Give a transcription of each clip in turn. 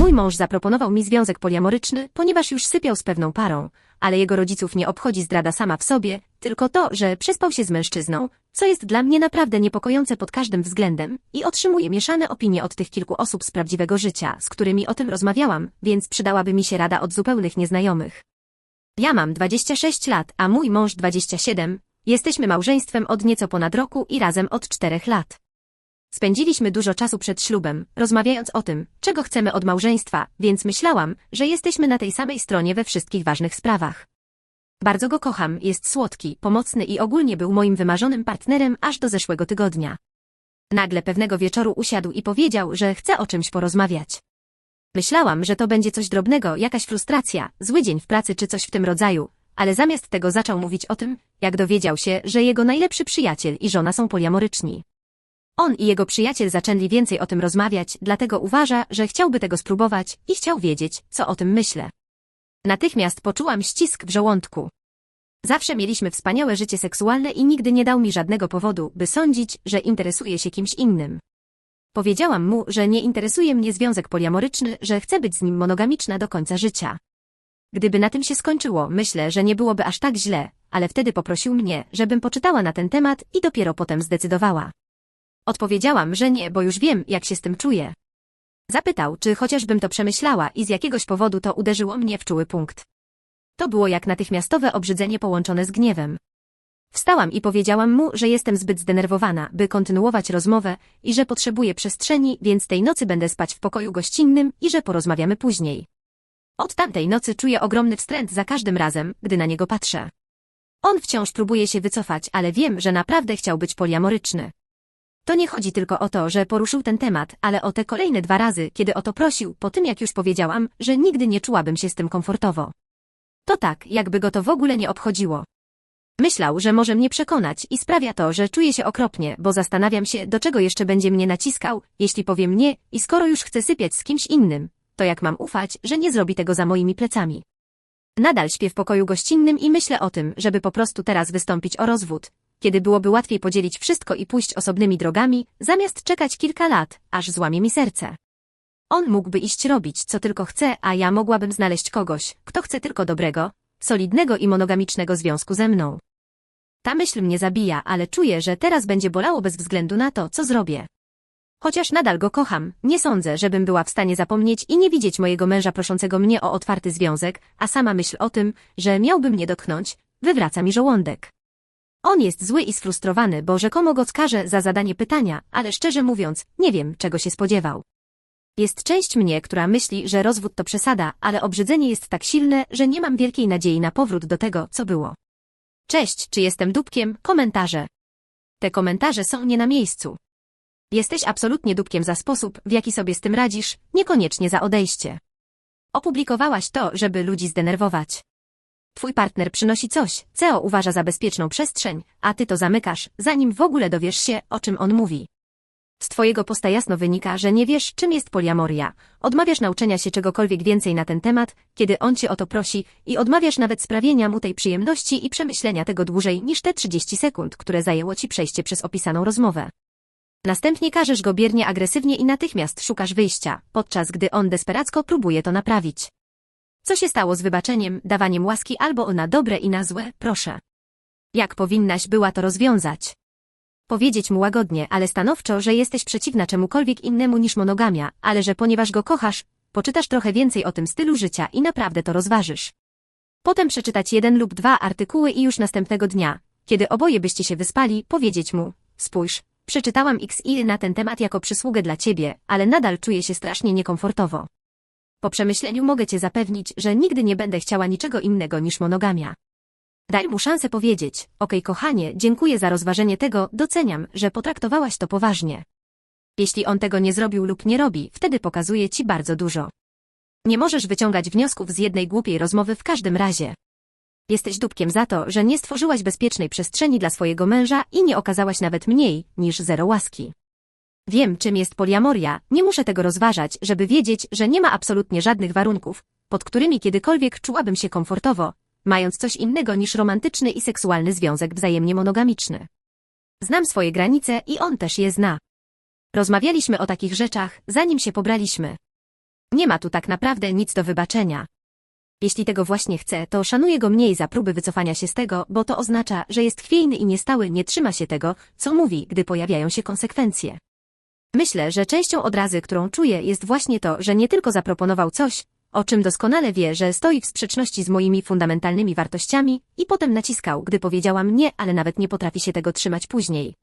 Mój mąż zaproponował mi związek poliamoryczny, ponieważ już sypiał z pewną parą, ale jego rodziców nie obchodzi zdrada sama w sobie, tylko to, że przespał się z mężczyzną, co jest dla mnie naprawdę niepokojące pod każdym względem i otrzymuję mieszane opinie od tych kilku osób z prawdziwego życia, z którymi o tym rozmawiałam, więc przydałaby mi się rada od zupełnych nieznajomych. Ja mam 26 lat, a mój mąż 27. Jesteśmy małżeństwem od nieco ponad roku i razem od czterech lat. Spędziliśmy dużo czasu przed ślubem, rozmawiając o tym, czego chcemy od małżeństwa, więc myślałam, że jesteśmy na tej samej stronie we wszystkich ważnych sprawach. Bardzo go kocham, jest słodki, pomocny i ogólnie był moim wymarzonym partnerem aż do zeszłego tygodnia. Nagle pewnego wieczoru usiadł i powiedział, że chce o czymś porozmawiać. Myślałam, że to będzie coś drobnego, jakaś frustracja, zły dzień w pracy czy coś w tym rodzaju, ale zamiast tego zaczął mówić o tym, jak dowiedział się, że jego najlepszy przyjaciel i żona są poliamoryczni. On i jego przyjaciel zaczęli więcej o tym rozmawiać, dlatego uważa, że chciałby tego spróbować i chciał wiedzieć, co o tym myślę. Natychmiast poczułam ścisk w żołądku. Zawsze mieliśmy wspaniałe życie seksualne i nigdy nie dał mi żadnego powodu, by sądzić, że interesuje się kimś innym. Powiedziałam mu, że nie interesuje mnie związek poliamoryczny, że chcę być z nim monogamiczna do końca życia. Gdyby na tym się skończyło, myślę, że nie byłoby aż tak źle, ale wtedy poprosił mnie, żebym poczytała na ten temat i dopiero potem zdecydowała. Odpowiedziałam, że nie, bo już wiem, jak się z tym czuję. Zapytał, czy chociażbym to przemyślała i z jakiegoś powodu to uderzyło mnie w czuły punkt. To było jak natychmiastowe obrzydzenie połączone z gniewem. Wstałam i powiedziałam mu, że jestem zbyt zdenerwowana, by kontynuować rozmowę i że potrzebuję przestrzeni, więc tej nocy będę spać w pokoju gościnnym i że porozmawiamy później. Od tamtej nocy czuję ogromny wstręt za każdym razem, gdy na niego patrzę. On wciąż próbuje się wycofać, ale wiem, że naprawdę chciał być poliamoryczny. To nie chodzi tylko o to, że poruszył ten temat, ale o te kolejne dwa razy, kiedy o to prosił, po tym jak już powiedziałam, że nigdy nie czułabym się z tym komfortowo. To tak, jakby go to w ogóle nie obchodziło. Myślał, że może mnie przekonać i sprawia to, że czuję się okropnie, bo zastanawiam się, do czego jeszcze będzie mnie naciskał, jeśli powiem nie i skoro już chcę sypiać z kimś innym, to jak mam ufać, że nie zrobi tego za moimi plecami. Nadal śpię w pokoju gościnnym i myślę o tym, żeby po prostu teraz wystąpić o rozwód, kiedy byłoby łatwiej podzielić wszystko i pójść osobnymi drogami, zamiast czekać kilka lat, aż złamie mi serce. On mógłby iść robić, co tylko chce, a ja mogłabym znaleźć kogoś, kto chce tylko dobrego, solidnego i monogamicznego związku ze mną. Ta myśl mnie zabija, ale czuję, że teraz będzie bolało bez względu na to, co zrobię. Chociaż nadal go kocham, nie sądzę, żebym była w stanie zapomnieć i nie widzieć mojego męża proszącego mnie o otwarty związek, a sama myśl o tym, że miałby mnie dotknąć, wywraca mi żołądek. On jest zły i sfrustrowany, bo rzekomo go skarżę za zadanie pytania, ale szczerze mówiąc, nie wiem, czego się spodziewał. Jest część mnie, która myśli, że rozwód to przesada, ale obrzydzenie jest tak silne, że nie mam wielkiej nadziei na powrót do tego, co było. Cześć, czy jestem dupkiem? Komentarze. Te komentarze są nie na miejscu. Jesteś absolutnie dupkiem za sposób, w jaki sobie z tym radzisz, niekoniecznie za odejście. Opublikowałaś to, żeby ludzi zdenerwować. Twój partner przynosi coś, co uważa za bezpieczną przestrzeń, a ty to zamykasz, zanim w ogóle dowiesz się, o czym on mówi. Z twojego posta jasno wynika, że nie wiesz, czym jest poliamoria. Odmawiasz nauczenia się czegokolwiek więcej na ten temat, kiedy on cię o to prosi i odmawiasz nawet sprawienia mu tej przyjemności i przemyślenia tego dłużej niż te 30 sekund, które zajęło ci przejście przez opisaną rozmowę. Następnie każesz go biernie agresywnie i natychmiast szukasz wyjścia, podczas gdy on desperacko próbuje to naprawić. Co się stało z wybaczeniem, dawaniem łaski albo na dobre i na złe, proszę. Jak powinnaś była to rozwiązać? Powiedzieć mu łagodnie, ale stanowczo, że jesteś przeciwna czemukolwiek innemu niż monogamia, ale że ponieważ go kochasz, poczytasz trochę więcej o tym stylu życia i naprawdę to rozważysz. Potem przeczytać jeden lub dwa artykuły i już następnego dnia, kiedy oboje byście się wyspali, powiedzieć mu, spójrz, przeczytałam XI na ten temat jako przysługę dla ciebie, ale nadal czuję się strasznie niekomfortowo. Po przemyśleniu mogę cię zapewnić, że nigdy nie będę chciała niczego innego niż monogamia. Daj mu szansę powiedzieć, okej kochanie, dziękuję za rozważenie tego, doceniam, że potraktowałaś to poważnie. Jeśli on tego nie zrobił lub nie robi, wtedy pokazuje ci bardzo dużo. Nie możesz wyciągać wniosków z jednej głupiej rozmowy w każdym razie. Jesteś dupkiem za to, że nie stworzyłaś bezpiecznej przestrzeni dla swojego męża i nie okazałaś nawet mniej niż zero łaski. Wiem, czym jest poliamoria, nie muszę tego rozważać, żeby wiedzieć, że nie ma absolutnie żadnych warunków, pod którymi kiedykolwiek czułabym się komfortowo, mając coś innego niż romantyczny i seksualny związek wzajemnie monogamiczny. Znam swoje granice i on też je zna. Rozmawialiśmy o takich rzeczach, zanim się pobraliśmy. Nie ma tu tak naprawdę nic do wybaczenia. Jeśli tego właśnie chce, to szanuję go mniej za próby wycofania się z tego, bo to oznacza, że jest chwiejny i niestały, nie trzyma się tego, co mówi, gdy pojawiają się konsekwencje. Myślę, że częścią odrazy, którą czuję, jest właśnie to, że nie tylko zaproponował coś, o czym doskonale wie, że stoi w sprzeczności z moimi fundamentalnymi wartościami i potem naciskał, gdy powiedziałam nie, ale nawet nie potrafi się tego trzymać później.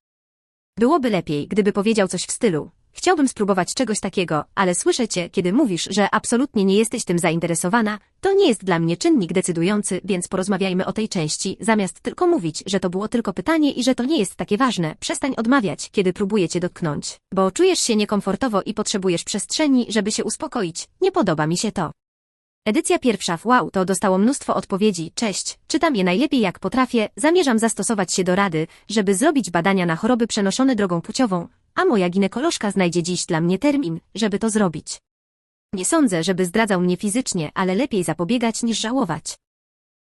Byłoby lepiej, gdyby powiedział coś w stylu. Chciałbym spróbować czegoś takiego, ale słyszę cię, kiedy mówisz, że absolutnie nie jesteś tym zainteresowana, to nie jest dla mnie czynnik decydujący, więc porozmawiajmy o tej części, zamiast tylko mówić, że to było tylko pytanie i że to nie jest takie ważne. Przestań odmawiać, kiedy próbuję cię dotknąć, bo czujesz się niekomfortowo i potrzebujesz przestrzeni, żeby się uspokoić. Nie podoba mi się to. Edycja pierwsza w Wow to dostało mnóstwo odpowiedzi. Cześć, czytam je najlepiej jak potrafię, zamierzam zastosować się do rady, żeby zrobić badania na choroby przenoszone drogą płciową, a moja ginekolożka znajdzie dziś dla mnie termin, żeby to zrobić. Nie sądzę, żeby zdradzał mnie fizycznie, ale lepiej zapobiegać niż żałować.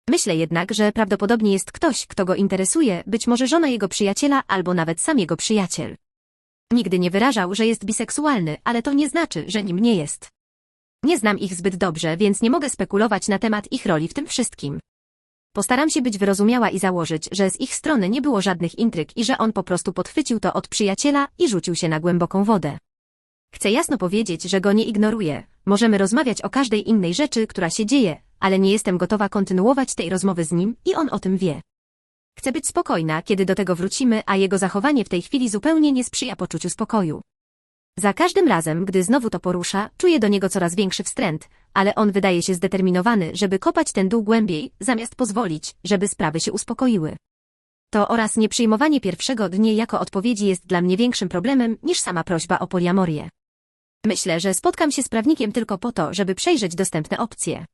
Myślę jednak, że prawdopodobnie jest ktoś, kto go interesuje, być może żona jego przyjaciela albo nawet sam jego przyjaciel. Nigdy nie wyrażał, że jest biseksualny, ale to nie znaczy, że nim nie jest. Nie znam ich zbyt dobrze, więc nie mogę spekulować na temat ich roli w tym wszystkim. Postaram się być wyrozumiała i założyć, że z ich strony nie było żadnych intryg i że on po prostu podchwycił to od przyjaciela i rzucił się na głęboką wodę. Chcę jasno powiedzieć, że go nie ignoruję. Możemy rozmawiać o każdej innej rzeczy, która się dzieje, ale nie jestem gotowa kontynuować tej rozmowy z nim i on o tym wie. Chcę być spokojna, kiedy do tego wrócimy, a jego zachowanie w tej chwili zupełnie nie sprzyja poczuciu spokoju. Za każdym razem, gdy znowu to porusza, czuję do niego coraz większy wstręt, ale on wydaje się zdeterminowany, żeby kopać ten dół głębiej, zamiast pozwolić, żeby sprawy się uspokoiły. To oraz nieprzyjmowanie pierwszego dnia jako odpowiedzi jest dla mnie większym problemem niż sama prośba o poliamorię. Myślę, że spotkam się z prawnikiem tylko po to, żeby przejrzeć dostępne opcje.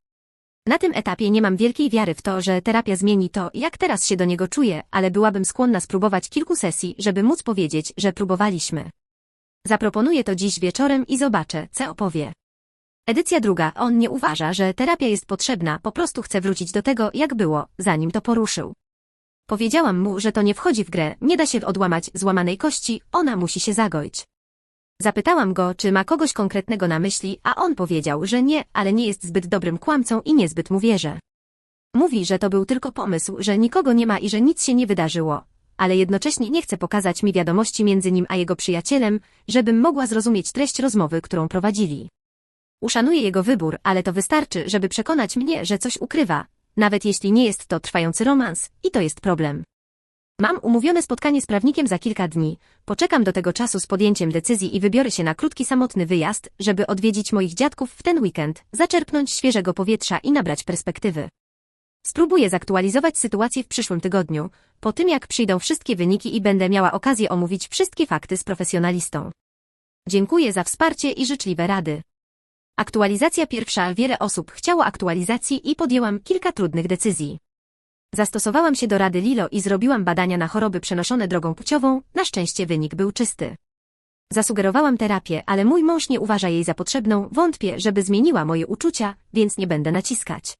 Na tym etapie nie mam wielkiej wiary w to, że terapia zmieni to, jak teraz się do niego czuję, ale byłabym skłonna spróbować kilku sesji, żeby móc powiedzieć, że próbowaliśmy. Zaproponuję to dziś wieczorem i zobaczę, co opowie. Edycja druga. On nie uważa, że terapia jest potrzebna, po prostu chce wrócić do tego, jak było, zanim to poruszył. Powiedziałam mu, że to nie wchodzi w grę, nie da się odłamać złamanej kości, ona musi się zagoić. Zapytałam go, czy ma kogoś konkretnego na myśli, a on powiedział, że nie, ale nie jest zbyt dobrym kłamcą i niezbyt mu wierzę. Mówi, że to był tylko pomysł, że nikogo nie ma i że nic się nie wydarzyło, ale jednocześnie nie chce pokazać mi wiadomości między nim a jego przyjacielem, żebym mogła zrozumieć treść rozmowy, którą prowadzili. Uszanuję jego wybór, ale to wystarczy, żeby przekonać mnie, że coś ukrywa, nawet jeśli nie jest to trwający romans, i to jest problem. Mam umówione spotkanie z prawnikiem za kilka dni. Poczekam do tego czasu z podjęciem decyzji i wybiorę się na krótki samotny wyjazd, żeby odwiedzić moich dziadków w ten weekend, zaczerpnąć świeżego powietrza i nabrać perspektywy. Spróbuję zaktualizować sytuację w przyszłym tygodniu, po tym jak przyjdą wszystkie wyniki i będę miała okazję omówić wszystkie fakty z profesjonalistą. Dziękuję za wsparcie i życzliwe rady. Aktualizacja pierwsza. Wiele osób chciało aktualizacji i podjęłam kilka trudnych decyzji. Zastosowałam się do rady Lilo i zrobiłam badania na choroby przenoszone drogą płciową, na szczęście wynik był czysty. Zasugerowałam terapię, ale mój mąż nie uważa jej za potrzebną, wątpię, żeby zmieniła moje uczucia, więc nie będę naciskać.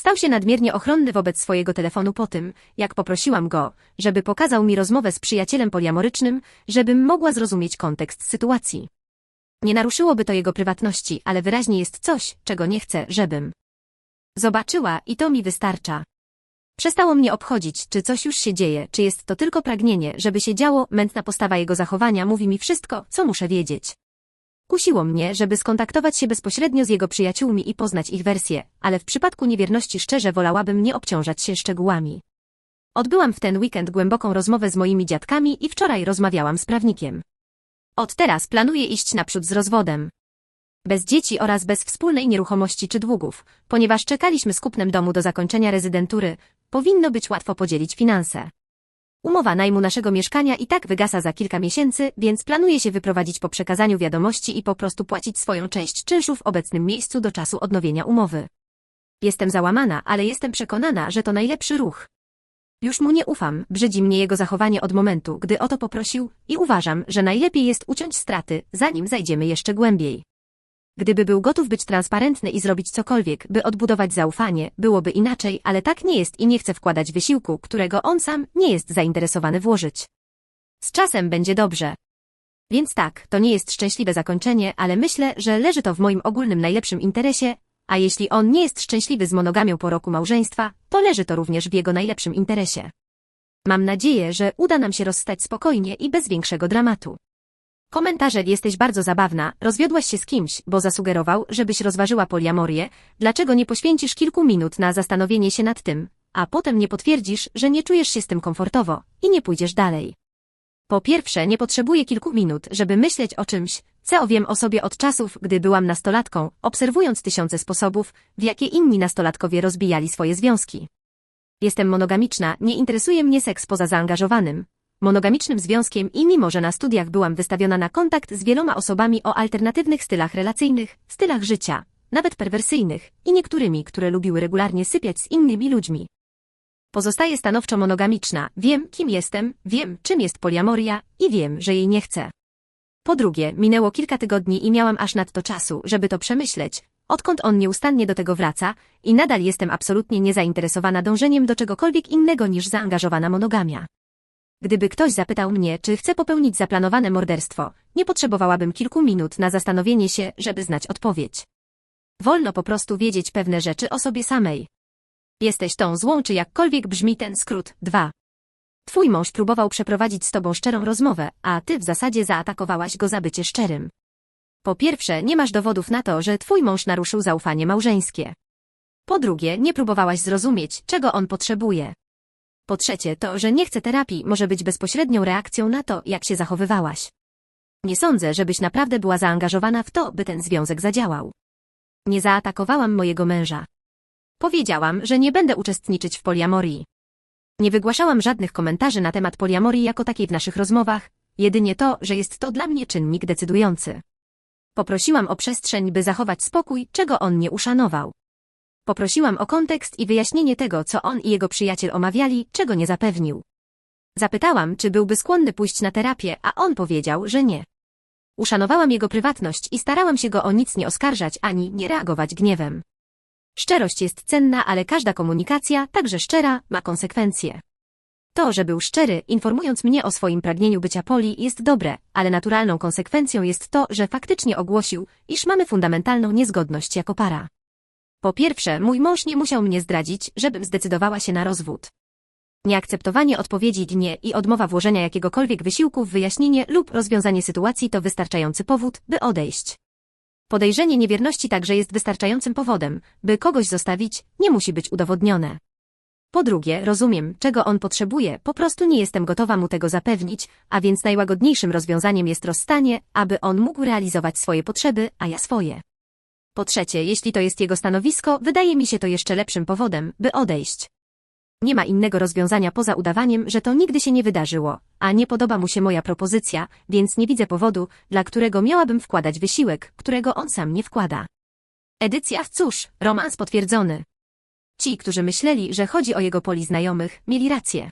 Stał się nadmiernie ochronny wobec swojego telefonu po tym, jak poprosiłam go, żeby pokazał mi rozmowę z przyjacielem poliamorycznym, żebym mogła zrozumieć kontekst sytuacji. Nie naruszyłoby to jego prywatności, ale wyraźnie jest coś, czego nie chcę, żebym zobaczyła i to mi wystarcza. Przestało mnie obchodzić, czy coś już się dzieje, czy jest to tylko pragnienie, żeby się działo, mętna postawa jego zachowania mówi mi wszystko, co muszę wiedzieć. Kusiło mnie, żeby skontaktować się bezpośrednio z jego przyjaciółmi i poznać ich wersję, ale w przypadku niewierności szczerze wolałabym nie obciążać się szczegółami. Odbyłam w ten weekend głęboką rozmowę z moimi dziadkami i wczoraj rozmawiałam z prawnikiem. Od teraz planuję iść naprzód z rozwodem. Bez dzieci oraz bez wspólnej nieruchomości czy długów, ponieważ czekaliśmy z kupnem domu do zakończenia rezydentury, powinno być łatwo podzielić finanse. Umowa najmu naszego mieszkania i tak wygasa za kilka miesięcy, więc planuję się wyprowadzić po przekazaniu wiadomości i po prostu płacić swoją część czynszu w obecnym miejscu do czasu odnowienia umowy. Jestem załamana, ale jestem przekonana, że to najlepszy ruch. Już mu nie ufam, brzydzi mnie jego zachowanie od momentu, gdy o to poprosił i uważam, że najlepiej jest uciąć straty, zanim zajdziemy jeszcze głębiej. Gdyby był gotów być transparentny i zrobić cokolwiek, by odbudować zaufanie, byłoby inaczej, ale tak nie jest i nie chce wkładać wysiłku, którego on sam nie jest zainteresowany włożyć. Z czasem będzie dobrze. Więc tak, to nie jest szczęśliwe zakończenie, ale myślę, że leży to w moim ogólnym najlepszym interesie, a jeśli on nie jest szczęśliwy z monogamią po roku małżeństwa, to leży to również w jego najlepszym interesie. Mam nadzieję, że uda nam się rozstać spokojnie i bez większego dramatu. Komentarze jesteś bardzo zabawna, rozwiodłaś się z kimś, bo zasugerował, żebyś rozważyła poliamorię, dlaczego nie poświęcisz kilku minut na zastanowienie się nad tym, a potem nie potwierdzisz, że nie czujesz się z tym komfortowo i nie pójdziesz dalej. Po pierwsze, nie potrzebuję kilku minut, żeby myśleć o czymś, co wiem o sobie od czasów, gdy byłam nastolatką, obserwując tysiące sposobów, w jakie inni nastolatkowie rozbijali swoje związki. Jestem monogamiczna, nie interesuje mnie seks poza zaangażowanym, monogamicznym związkiem i mimo, że na studiach byłam wystawiona na kontakt z wieloma osobami o alternatywnych stylach relacyjnych, stylach życia, nawet perwersyjnych i niektórymi, które lubiły regularnie sypiać z innymi ludźmi. Pozostaję stanowczo monogamiczna, wiem, kim jestem, wiem, czym jest poliamoria i wiem, że jej nie chcę. Po drugie, minęło kilka tygodni i miałam aż nadto czasu, żeby to przemyśleć, odkąd on nieustannie do tego wraca i nadal jestem absolutnie niezainteresowana dążeniem do czegokolwiek innego niż zaangażowana monogamia. Gdyby ktoś zapytał mnie, czy chcę popełnić zaplanowane morderstwo, nie potrzebowałabym kilku minut na zastanowienie się, żeby znać odpowiedź. Wolno po prostu wiedzieć pewne rzeczy o sobie samej. Jesteś tą złą, czy jakkolwiek brzmi ten skrót. 2. Twój mąż próbował przeprowadzić z tobą szczerą rozmowę, a ty w zasadzie zaatakowałaś go za bycie szczerym. Po pierwsze, nie masz dowodów na to, że twój mąż naruszył zaufanie małżeńskie. Po drugie, nie próbowałaś zrozumieć, czego on potrzebuje. Po trzecie, to, że nie chce terapii, może być bezpośrednią reakcją na to, jak się zachowywałaś. Nie sądzę, żebyś naprawdę była zaangażowana w to, by ten związek zadziałał. Nie zaatakowałam mojego męża. Powiedziałam, że nie będę uczestniczyć w poliamorii. Nie wygłaszałam żadnych komentarzy na temat poliamorii jako takiej w naszych rozmowach, jedynie to, że jest to dla mnie czynnik decydujący. Poprosiłam o przestrzeń, by zachować spokój, czego on nie uszanował. Poprosiłam o kontekst i wyjaśnienie tego, co on i jego przyjaciel omawiali, czego nie zapewnił. Zapytałam, czy byłby skłonny pójść na terapię, a on powiedział, że nie. Uszanowałam jego prywatność i starałam się go o nic nie oskarżać ani nie reagować gniewem. Szczerość jest cenna, ale każda komunikacja, także szczera, ma konsekwencje. To, że był szczery, informując mnie o swoim pragnieniu bycia poli, jest dobre, ale naturalną konsekwencją jest to, że faktycznie ogłosił, iż mamy fundamentalną niezgodność jako para. Po pierwsze, mój mąż nie musiał mnie zdradzić, żebym zdecydowała się na rozwód. Nieakceptowanie odpowiedzi nie i odmowa włożenia jakiegokolwiek wysiłku w wyjaśnienie lub rozwiązanie sytuacji to wystarczający powód, by odejść. Podejrzenie niewierności także jest wystarczającym powodem, by kogoś zostawić, nie musi być udowodnione. Po drugie, rozumiem, czego on potrzebuje, po prostu nie jestem gotowa mu tego zapewnić, a więc najłagodniejszym rozwiązaniem jest rozstanie, aby on mógł realizować swoje potrzeby, a ja swoje. Po trzecie, jeśli to jest jego stanowisko, wydaje mi się to jeszcze lepszym powodem, by odejść. Nie ma innego rozwiązania poza udawaniem, że to nigdy się nie wydarzyło, a nie podoba mu się moja propozycja, więc nie widzę powodu, dla którego miałabym wkładać wysiłek, którego on sam nie wkłada. Edycja, cóż, romans potwierdzony. Ci, którzy myśleli, że chodzi o jego poli znajomych, mieli rację.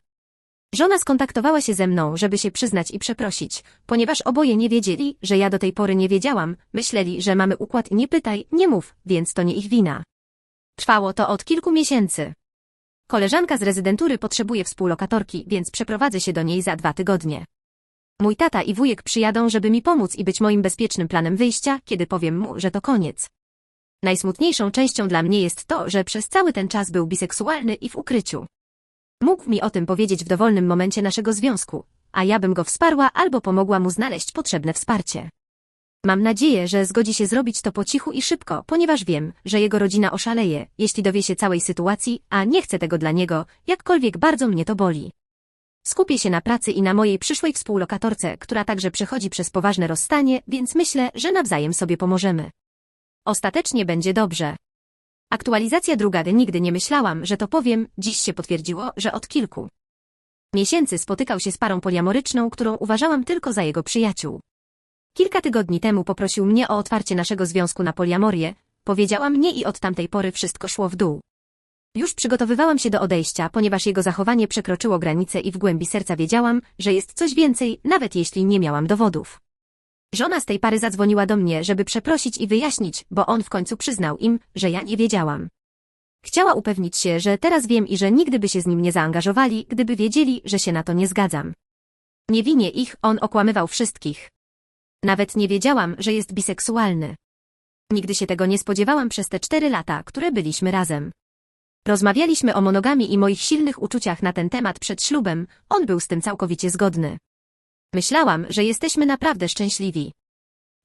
Żona skontaktowała się ze mną, żeby się przyznać i przeprosić, ponieważ oboje nie wiedzieli, że ja do tej pory nie wiedziałam, myśleli, że mamy układ nie pytaj, nie mów, więc to nie ich wina. Trwało to od kilku miesięcy. Koleżanka z rezydentury potrzebuje współlokatorki, więc przeprowadzę się do niej za dwa tygodnie. Mój tata i wujek przyjadą, żeby mi pomóc i być moim bezpiecznym planem wyjścia, kiedy powiem mu, że to koniec. Najsmutniejszą częścią dla mnie jest to, że przez cały ten czas był biseksualny i w ukryciu. Mógł mi o tym powiedzieć w dowolnym momencie naszego związku, a ja bym go wsparła albo pomogła mu znaleźć potrzebne wsparcie. Mam nadzieję, że zgodzi się zrobić to po cichu i szybko, ponieważ wiem, że jego rodzina oszaleje, jeśli dowie się całej sytuacji, a nie chcę tego dla niego, jakkolwiek bardzo mnie to boli. Skupię się na pracy i na mojej przyszłej współlokatorce, która także przechodzi przez poważne rozstanie, więc myślę, że nawzajem sobie pomożemy. Ostatecznie będzie dobrze. Aktualizacja druga, nigdy nie myślałam, że to powiem, dziś się potwierdziło, że od kilku miesięcy spotykał się z parą poliamoryczną, którą uważałam tylko za jego przyjaciół. Kilka tygodni temu poprosił mnie o otwarcie naszego związku na poliamorię, powiedziałam nie i od tamtej pory wszystko szło w dół. Już przygotowywałam się do odejścia, ponieważ jego zachowanie przekroczyło granice i w głębi serca wiedziałam, że jest coś więcej, nawet jeśli nie miałam dowodów. Żona z tej pary zadzwoniła do mnie, żeby przeprosić i wyjaśnić, bo on w końcu przyznał im, że ja nie wiedziałam. Chciała upewnić się, że teraz wiem i że nigdy by się z nim nie zaangażowali, gdyby wiedzieli, że się na to nie zgadzam. Nie winię ich, on okłamywał wszystkich. Nawet nie wiedziałam, że jest biseksualny. Nigdy się tego nie spodziewałam przez te cztery lata, które byliśmy razem. Rozmawialiśmy o monogami i moich silnych uczuciach na ten temat przed ślubem, on był z tym całkowicie zgodny. Myślałam, że jesteśmy naprawdę szczęśliwi.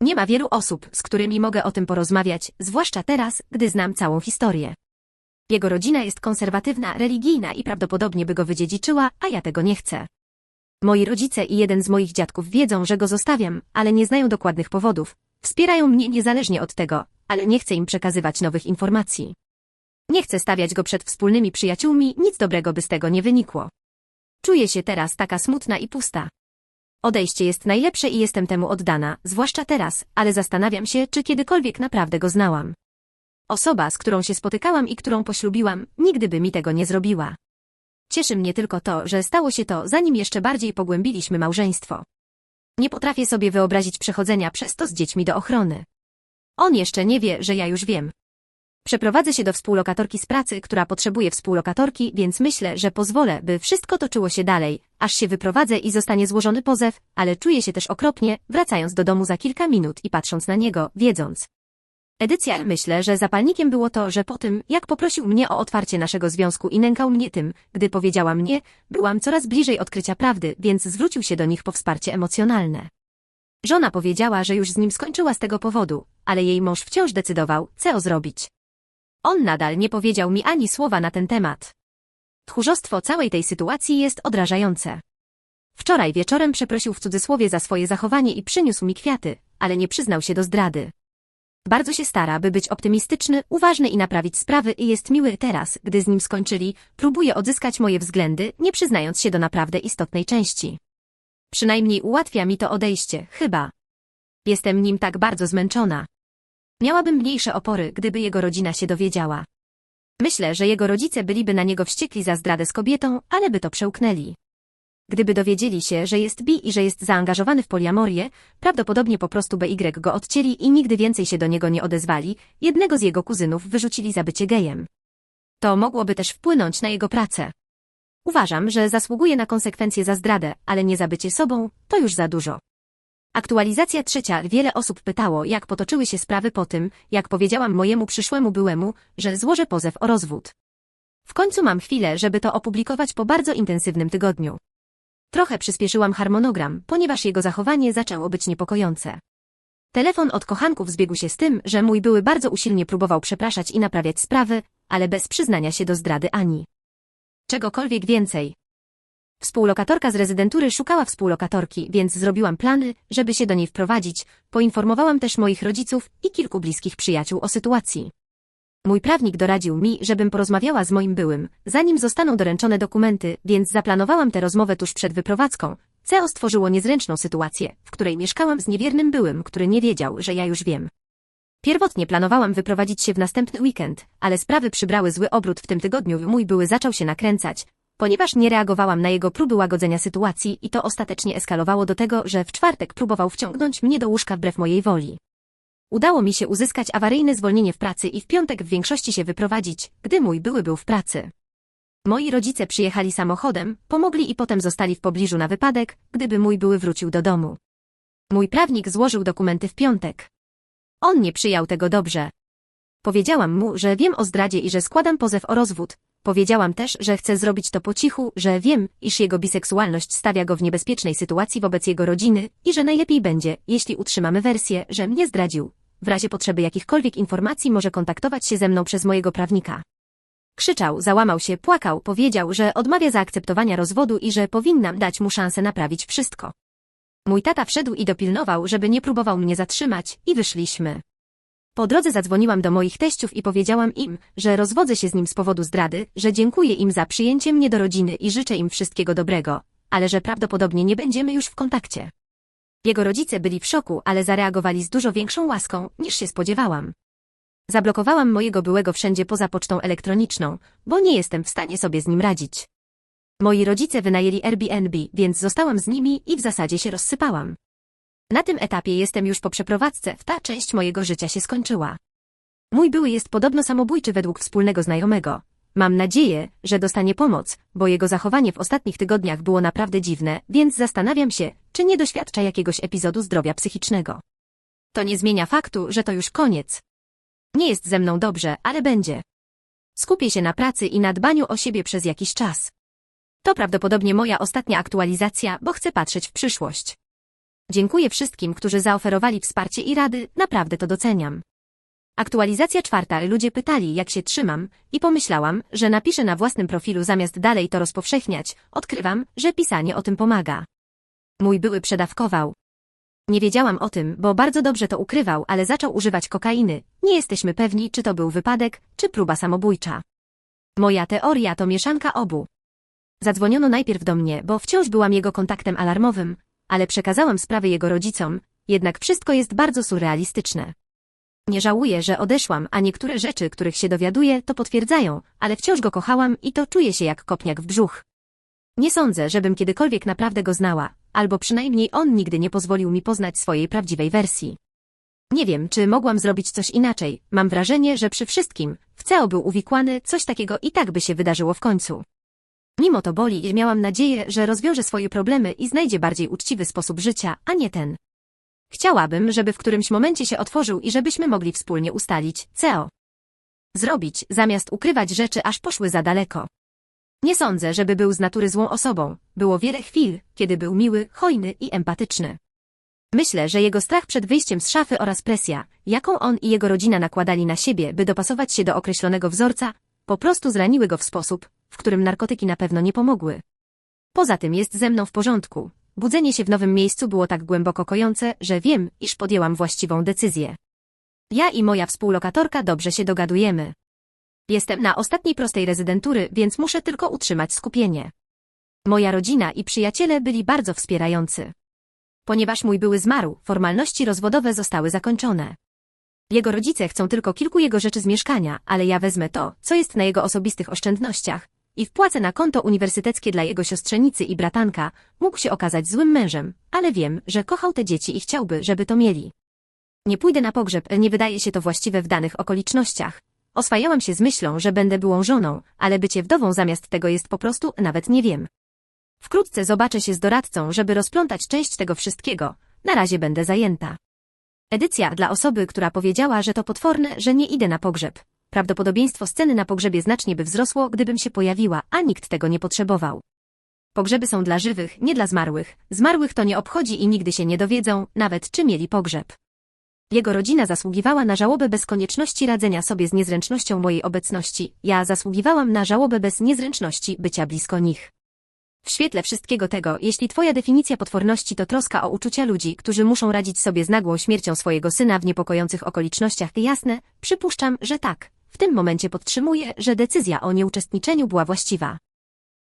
Nie ma wielu osób, z którymi mogę o tym porozmawiać, zwłaszcza teraz, gdy znam całą historię. Jego rodzina jest konserwatywna, religijna i prawdopodobnie by go wydziedziczyła, a ja tego nie chcę. Moi rodzice i jeden z moich dziadków wiedzą, że go zostawiam, ale nie znają dokładnych powodów. Wspierają mnie niezależnie od tego, ale nie chcę im przekazywać nowych informacji. Nie chcę stawiać go przed wspólnymi przyjaciółmi, nic dobrego by z tego nie wynikło. Czuję się teraz taka smutna i pusta. Odejście jest najlepsze i jestem temu oddana, zwłaszcza teraz, ale zastanawiam się, czy kiedykolwiek naprawdę go znałam. Osoba, z którą się spotykałam i którą poślubiłam, nigdy by mi tego nie zrobiła. Cieszy mnie tylko to, że stało się to, zanim jeszcze bardziej pogłębiliśmy małżeństwo. Nie potrafię sobie wyobrazić przechodzenia przez to z dziećmi do ochrony. On jeszcze nie wie, że ja już wiem. Przeprowadzę się do współlokatorki z pracy, która potrzebuje współlokatorki, więc myślę, że pozwolę, by wszystko toczyło się dalej, aż się wyprowadzę i zostanie złożony pozew, ale czuję się też okropnie, wracając do domu za kilka minut i patrząc na niego, wiedząc. Edycja, myślę, że zapalnikiem było to, że po tym, jak poprosił mnie o otwarcie naszego związku i nękał mnie tym, gdy powiedziała mnie, byłam coraz bliżej odkrycia prawdy, więc zwrócił się do nich po wsparcie emocjonalne. Żona powiedziała, że już z nim skończyła z tego powodu, ale jej mąż wciąż decydował, co zrobić. On nadal nie powiedział mi ani słowa na ten temat. Tchórzostwo całej tej sytuacji jest odrażające. Wczoraj wieczorem przeprosił w cudzysłowie za swoje zachowanie i przyniósł mi kwiaty, ale nie przyznał się do zdrady. Bardzo się stara, by być optymistyczny, uważny i naprawić sprawy i jest miły teraz, gdy z nim skończyli, próbuje odzyskać moje względy, nie przyznając się do naprawdę istotnej części. Przynajmniej ułatwia mi to odejście, chyba. Jestem nim tak bardzo zmęczona. Miałabym mniejsze opory, gdyby jego rodzina się dowiedziała. Myślę, że jego rodzice byliby na niego wściekli za zdradę z kobietą, ale by to przełknęli. Gdyby dowiedzieli się, że jest bi i że jest zaangażowany w poliamorię, prawdopodobnie po prostu BY go odcięli i nigdy więcej się do niego nie odezwali, jednego z jego kuzynów wyrzucili za bycie gejem. To mogłoby też wpłynąć na jego pracę. Uważam, że zasługuje na konsekwencje za zdradę, ale nie za bycie sobą, to już za dużo. Aktualizacja trzecia. Wiele osób pytało, jak potoczyły się sprawy po tym, jak powiedziałam mojemu przyszłemu byłemu, że złożę pozew o rozwód. W końcu mam chwilę, żeby to opublikować po bardzo intensywnym tygodniu. Trochę przyspieszyłam harmonogram, ponieważ jego zachowanie zaczęło być niepokojące. Telefon od kochanków zbiegł się z tym, że mój były bardzo usilnie próbował przepraszać i naprawiać sprawy, ale bez przyznania się do zdrady ani czegokolwiek więcej. Współlokatorka z rezydentury szukała współlokatorki, więc zrobiłam plany, żeby się do niej wprowadzić. Poinformowałam też moich rodziców i kilku bliskich przyjaciół o sytuacji. Mój prawnik doradził mi, żebym porozmawiała z moim byłym, zanim zostaną doręczone dokumenty, więc zaplanowałam tę rozmowę tuż przed wyprowadzką. CEO stworzyło niezręczną sytuację, w której mieszkałam z niewiernym byłym, który nie wiedział, że ja już wiem. Pierwotnie planowałam wyprowadzić się w następny weekend, ale sprawy przybrały zły obrót w tym tygodniu. Mój były zaczął się nakręcać, ponieważ nie reagowałam na jego próby łagodzenia sytuacji i to ostatecznie eskalowało do tego, że w czwartek próbował wciągnąć mnie do łóżka wbrew mojej woli. Udało mi się uzyskać awaryjne zwolnienie w pracy i w piątek w większości się wyprowadzić, gdy mój były był w pracy. Moi rodzice przyjechali samochodem, pomogli i potem zostali w pobliżu na wypadek, gdyby mój były wrócił do domu. Mój prawnik złożył dokumenty w piątek. On nie przyjął tego dobrze. Powiedziałam mu, że wiem o zdradzie i że składam pozew o rozwód. Powiedziałam też, że chcę zrobić to po cichu, że wiem, iż jego biseksualność stawia go w niebezpiecznej sytuacji wobec jego rodziny i że najlepiej będzie, jeśli utrzymamy wersję, że mnie zdradził. W razie potrzeby jakichkolwiek informacji może kontaktować się ze mną przez mojego prawnika. Krzyczał, załamał się, płakał, powiedział, że odmawia zaakceptowania rozwodu i że powinnam dać mu szansę naprawić wszystko. Mój tata wszedł i dopilnował, żeby nie próbował mnie zatrzymać, i wyszliśmy. Po drodze zadzwoniłam do moich teściów i powiedziałam im, że rozwodzę się z nim z powodu zdrady, że dziękuję im za przyjęcie mnie do rodziny i życzę im wszystkiego dobrego, ale że prawdopodobnie nie będziemy już w kontakcie. Jego rodzice byli w szoku, ale zareagowali z dużo większą łaską, niż się spodziewałam. Zablokowałam mojego byłego wszędzie poza pocztą elektroniczną, bo nie jestem w stanie sobie z nim radzić. Moi rodzice wynajęli Airbnb, więc zostałam z nimi i w zasadzie się rozsypałam. Na tym etapie jestem już po przeprowadzce, ta część mojego życia się skończyła. Mój były jest podobno samobójczy według wspólnego znajomego, Mam nadzieję, że dostanie pomoc, bo jego zachowanie w ostatnich tygodniach było naprawdę dziwne, więc zastanawiam się, czy nie doświadcza jakiegoś epizodu zdrowia psychicznego. To nie zmienia faktu, że to już koniec. Nie jest ze mną dobrze, ale będzie. Skupię się na pracy i na dbaniu o siebie przez jakiś czas. To prawdopodobnie moja ostatnia aktualizacja, bo chcę patrzeć w przyszłość. Dziękuję wszystkim, którzy zaoferowali wsparcie i rady, naprawdę to doceniam. Aktualizacja czwarta. Ludzie pytali, jak się trzymam, i pomyślałam, że napiszę na własnym profilu zamiast dalej to rozpowszechniać. Odkrywam, że pisanie o tym pomaga. Mój były przedawkował. Nie wiedziałam o tym, bo bardzo dobrze to ukrywał, ale zaczął używać kokainy. Nie jesteśmy pewni, czy to był wypadek, czy próba samobójcza. Moja teoria to mieszanka obu. Zadzwoniono najpierw do mnie, bo wciąż byłam jego kontaktem alarmowym, ale przekazałam sprawę jego rodzicom, jednak wszystko jest bardzo surrealistyczne. Nie żałuję, że odeszłam, a niektóre rzeczy, których się dowiaduję, to potwierdzają, ale wciąż go kochałam i to czuję się jak kopniak w brzuch. Nie sądzę, żebym kiedykolwiek naprawdę go znała, albo przynajmniej on nigdy nie pozwolił mi poznać swojej prawdziwej wersji. Nie wiem, czy mogłam zrobić coś inaczej. Mam wrażenie, że przy wszystkim, w CEO był uwikłany, coś takiego i tak by się wydarzyło w końcu. Mimo to boli miałam nadzieję, że rozwiąże swoje problemy i znajdzie bardziej uczciwy sposób życia, a nie ten. Chciałabym, żeby w którymś momencie się otworzył i żebyśmy mogli wspólnie ustalić, co zrobić, zamiast ukrywać rzeczy, aż poszły za daleko. Nie sądzę, żeby był z natury złą osobą. Było wiele chwil, kiedy był miły, hojny i empatyczny. Myślę, że jego strach przed wyjściem z szafy oraz presja, jaką on i jego rodzina nakładali na siebie, by dopasować się do określonego wzorca, po prostu zraniły go w sposób, w którym narkotyki na pewno nie pomogły. Poza tym jest ze mną w porządku. Budzenie się w nowym miejscu było tak głęboko kojące, że wiem, iż podjęłam właściwą decyzję. Ja i moja współlokatorka dobrze się dogadujemy. Jestem na ostatniej prostej rezydentury, więc muszę tylko utrzymać skupienie. Moja rodzina i przyjaciele byli bardzo wspierający. Ponieważ mój były zmarł, formalności rozwodowe zostały zakończone. Jego rodzice chcą tylko kilku jego rzeczy z mieszkania, ale ja wezmę to, co jest na jego osobistych oszczędnościach i wpłacę na konto uniwersyteckie dla jego siostrzenicy i bratanka. Mógł się okazać złym mężem, ale wiem, że kochał te dzieci i chciałby, żeby to mieli. Nie pójdę na pogrzeb, nie wydaje się to właściwe w danych okolicznościach. Oswajałam się z myślą, że będę byłą żoną, ale bycie wdową zamiast tego jest po prostu, nawet nie wiem. Wkrótce zobaczę się z doradcą, żeby rozplątać część tego wszystkiego. Na razie będę zajęta. Edycja dla osoby, która powiedziała, że to potworne, że nie idę na pogrzeb. Prawdopodobieństwo sceny na pogrzebie znacznie by wzrosło, gdybym się pojawiła, a nikt tego nie potrzebował. Pogrzeby są dla żywych, nie dla zmarłych. Zmarłych to nie obchodzi i nigdy się nie dowiedzą, nawet czy mieli pogrzeb. Jego rodzina zasługiwała na żałobę bez konieczności radzenia sobie z niezręcznością mojej obecności. Ja zasługiwałam na żałobę bez niezręczności bycia blisko nich. W świetle wszystkiego tego, jeśli twoja definicja potworności to troska o uczucia ludzi, którzy muszą radzić sobie z nagłą śmiercią swojego syna w niepokojących okolicznościach, jasne, przypuszczam, że tak. W tym momencie podtrzymuję, że decyzja o nieuczestniczeniu była właściwa.